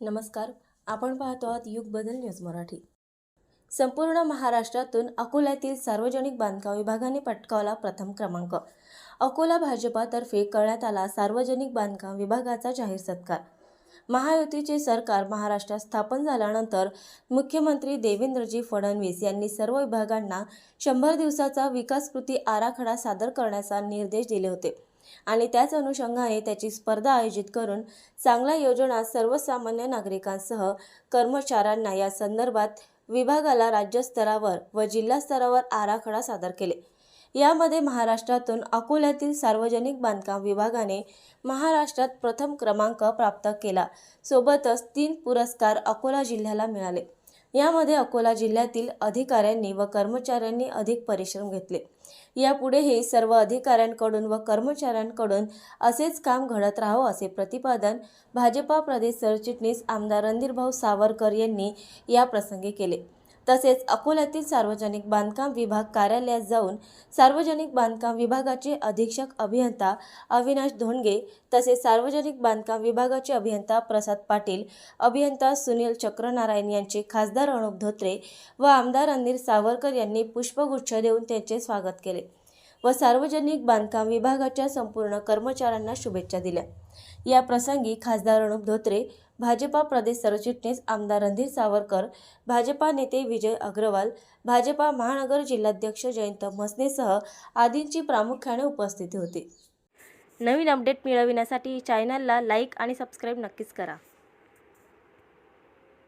नमस्कार आपण पाहतो आहात युग बदल न्यूज मराठी. संपूर्ण महाराष्ट्रातून अकोल्यातील सार्वजनिक बांधकाम विभागाने पटकावला प्रथम क्रमांक. अकोला भाजपातर्फे करण्यात आला सार्वजनिक बांधकाम विभागाचा जाहीर सत्कार. महायुतीचे सरकार महाराष्ट्रात स्थापन झाल्यानंतर मुख्यमंत्री देवेंद्रजी फडणवीस यांनी सर्व विभागांना शंभर दिवसाचा विकास कृती आराखडा सादर करण्याचा निर्देश दिले होते. आणि त्याच अनुषंगाने त्याची स्पर्धा आयोजित करून चांगल्या योजना सर्वसामान्य नागरिकांसह कर्मचाऱ्यांना या संदर्भात विभागाला राज्यस्तरावर व जिल्हा स्तरावर आराखडा सादर केले. यामध्ये महाराष्ट्रातून अकोल्यातील सार्वजनिक बांधकाम विभागाने महाराष्ट्रात प्रथम क्रमांक प्राप्त केला. सोबतच तीन पुरस्कार अकोला जिल्ह्याला मिळाले. यामध्ये अकोला जिल्ह्यातील अधिकाऱ्यांनी व कर्मचाऱ्यांनी अधिक परिश्रम घेतले. यापुढेही सर्व अधिकाऱ्यांकडून व कर्मचाऱ्यांकडून असेच काम घडत राहावं असे प्रतिपादन भाजपा प्रदेश सरचिटणीस आमदार रणधीरभाऊ सावरकर यांनी या प्रसंगी केले. तसेच अकोल्यातील सार्वजनिक बांधकाम विभाग कार्यालयात जाऊन सार्वजनिक बांधकाम विभागाचे अधीक्षक अभियंता अविनाश धोंडगे तसेच सार्वजनिक बांधकाम विभागाचे अभियंता प्रसाद पाटील अभियंता सुनील चक्रनारायण यांचे खासदार अनुप धोत्रे व आमदार अनिल सावरकर यांनी पुष्पगुच्छ देऊन त्यांचे स्वागत केले. व सार्वजनिक बांधकाम विभागाच्या संपूर्ण कर्मचाऱ्यांना शुभेच्छा दिल्या. या प्रसंगी खासदार अनुप धोत्रे भाजपा प्रदेश सरचिटणीस आमदार रणधीर सावरकर भाजपा नेते विजय अग्रवाल भाजपा महानगर जिल्हाध्यक्ष जयंत मसनेसह आदींची प्रामुख्याने उपस्थिती होती. नवीन अपडेट मिळविण्यासाठी चॅनलला लाईक आणि सबस्क्राईब नक्कीच करा.